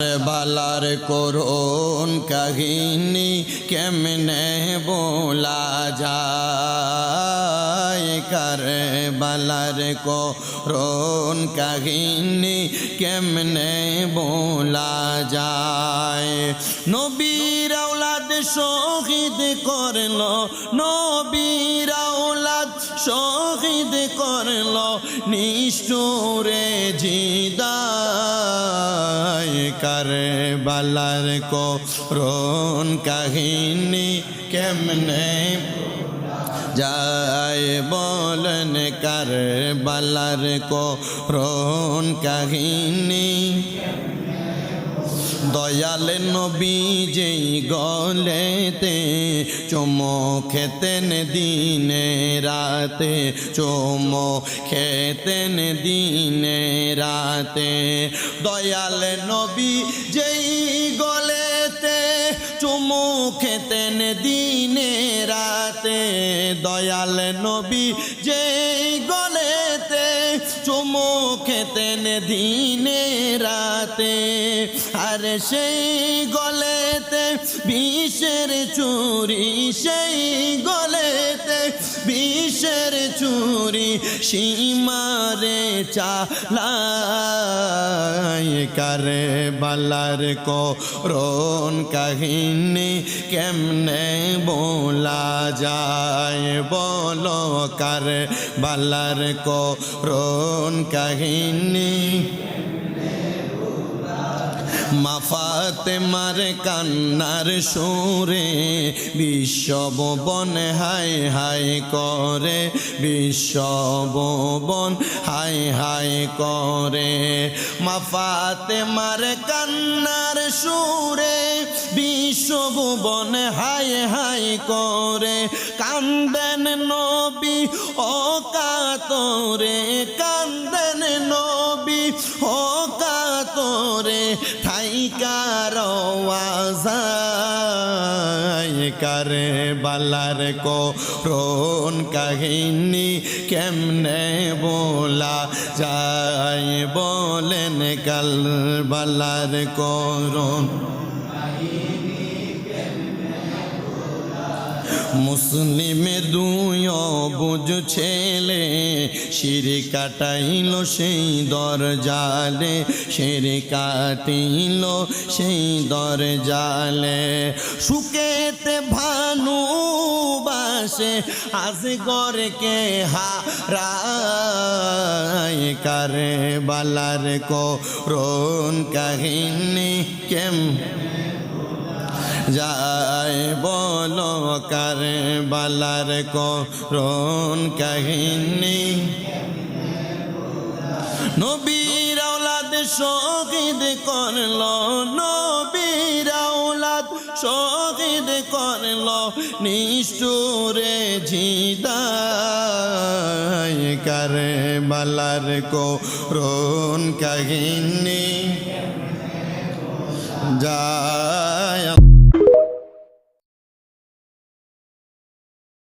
বালার করুন কাহিনী কেমনে বলা যায়? কার বালার করুন কাহিনী কেমনে বলা যায়? নবীর আওলাদ শহীদ করল, নবীর আওলাদ শহীদ করল, নিষ্ঠুরে জিদায় কার বালার করুন কাহিনী কেমনে যায় বলেন কার বালার করুন কাহিনী দয়াল নবী যেই গলেতে চুমো খেতেন দিনে রাতে চুমো খেতেন দিনে রাতে। দয়াল নবী যেই গলেতে চুমু দয়াল নবী যেই গলেতে চুমু খেতেন দিনে রাতে, আর সেই গলেতে বিষের চুরি, সেই গলেতে বিষের চুরি, সীমারে চালাই কারে বালার করুন কাহিনী কেমনে বলা যায়? বলো কারে বালার করুন কাহিনী? মাফাতে মারে কান্নার সুরে বিশ্ববন হাই হাই করে বিশ্ববন হাই হাই করে। মাফাতে মারে কান্নার সুরে বিশ্বভুবন হাই হাই করে কান্দেন নবী ও কাতরে কান্দেন নবী ও কাতরে ঠাইকার কারে বালার করুন কাহিনী কেমনে বলা যায়? বলেন কাল বালার করুন মুসলিমে দুই বুঝ ছেলে, শিরে কাটাইল সেই দর জালে শিরে কাটিল সেই দর জালে সুকেতে ভানু বাসে, আজ গরকে হারায় কারে বালার করুন কাহিনী কেম? যায় বলো কার বালার করুন কাহিনী নবীর আওলাদ শহীদ করল নবীর আওলাদ শহীদ করল নিষ্ঠুরে ঝিদায় কার বালার করুন কাহিনী যায়